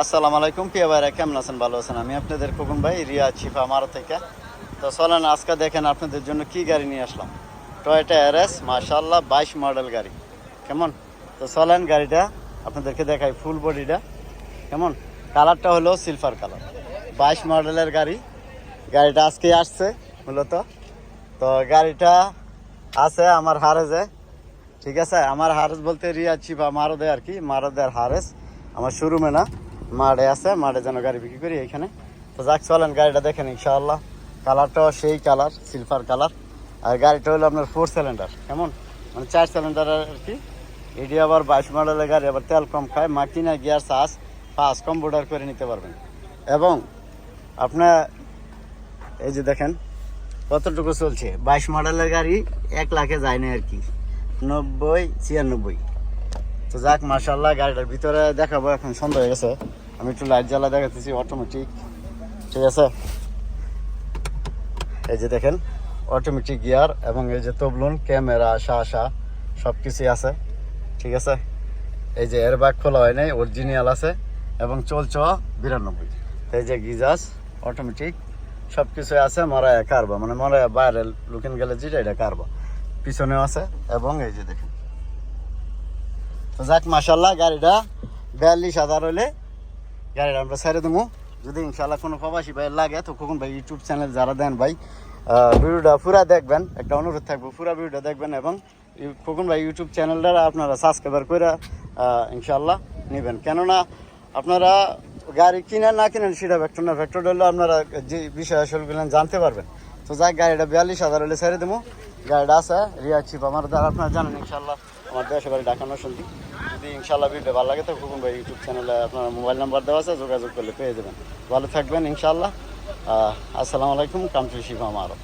আসসালামু আলাইকুম, প্রিয় ভাইরা, কেমন আছেন? ভালো আছেন? আমি আপনাদের খোকন ভাই, রিয়া চিফা মারো থেকে। তো চলেন, আজকে দেখেন আপনাদের জন্য কি গাড়ি নিয়ে আসলাম। টয়োটা এস মাশাল্লাহ বাইশ মডেল গাড়ি। কেমন? তো চলেন গাড়িটা, আপনাদেরকে দেখাই ফুল বডিটা কেমন? কালারটা হলো সিলভার কালার বাইশ মডেলের গাড়ি। গাড়িটা আজকে আসছে, মূলত। তো গাড়িটা আছে আমার হারেজে। ঠিক আছে? আমার হারেস বলতে রিয়া চিপা মারদে আর কি, মারদের হারেস আমার শোরুমে না। মাঠে আছে, মাঠে যেন গাড়ি বিক্রি করি এখানে তো যাক, চলেন গাড়িটা দেখেন ইনশাআল্লাহ। কালারটাও সেই কালার সিলভার কালার। আর গাড়িটা হলো আপনার ফোর সিলিন্ডার কেমন? মানে চার সিলিন্ডার আর কি। এটি আবার বাইশ মডেলের গাড়ি, আবার তেল কম খায় মাকিনা গিয়ার সাস পাঁচ কম্পিউটার করে নিতে পারবেন। এবং আপনার এই যে দেখেন, কতটুকু চলছে? বাইশ মডেলের গাড়ি এক লাখে যায় না আর কি। নব্বই, ছিয়ানব্বই। তো যাক মার্শাল্লাহ গাড়িটার ভিতরে দেখাবো, এখন সন্ধ্যা হয়ে গেছে। আমি একটু লাইট জ্বালা দেখাতেছি অটোমেটিক ঠিক আছে? এই যে দেখেন অটোমেটিক গিয়ার এবং এই যে তবলুন ক্যামেরা আসা সব কিছুই আছে, ঠিক আছে? এই যে এর ব্যাগ খোলা হয় নাই অরিজিনাল আছে এবং চলছ বিরানব্বই। এই যে গিজাস অটোমেটিক সব কিছুই আছে, মরায় কারবা মানে মরায় বাইরে লুকিন গেলে যেটা, এটা কারবা। পিছনেও আছে এবং এই যে দেখেন। যাক মাসাল্লাহ গাড়িটা বিয়াল্লিশ হাজার হলে গাড়িটা আমরা ছেড়ে দেবো যদি ইনশাল্লাহ কোনো প্রবাসী ভাই লাগে, তো কখন ভাই ইউটিউব চ্যানেল যারা দেন ভাই ভিডিওটা পুরা দেখবেন, একটা অনুরোধ থাকব, পুরা ভিডিওটা দেখবেন এবং কখন ভাই ইউটিউব চ্যানেলটা আপনারা সাবস্ক্রাইবার করে ইনশাল্লাহ নেবেন। কেননা আপনারা গাড়ি কিনেন, না কিনেন, সেটা ভেক্টর না। ভেক্টর হলে আপনারা যে বিষয় আসলগুলো জানতে পারবেন। তো যাক, গাড়িটা বিয়াল্লিশ হাজার হলে ছেড়ে দেবো গাড়িটা আছে রিয়া চিপ আমার দ্বারা আপনারা জানেন ইনশাল্লাহ আমার দেশে বাড়ি ঢাকা শুনছি যদি ইনশাল্লাহ ভিডিও ভালো লাগে তো খুকুন ভাই ইউটিউব চ্যানেলে আপনার মোবাইল নাম্বার দেওয়া আছে, যোগাযোগ করলে পেয়ে যাবেন। ভালো থাকবেন ইনশাল্লাহ আসসালামু আলাইকুম, কামচুর শিফা আমারও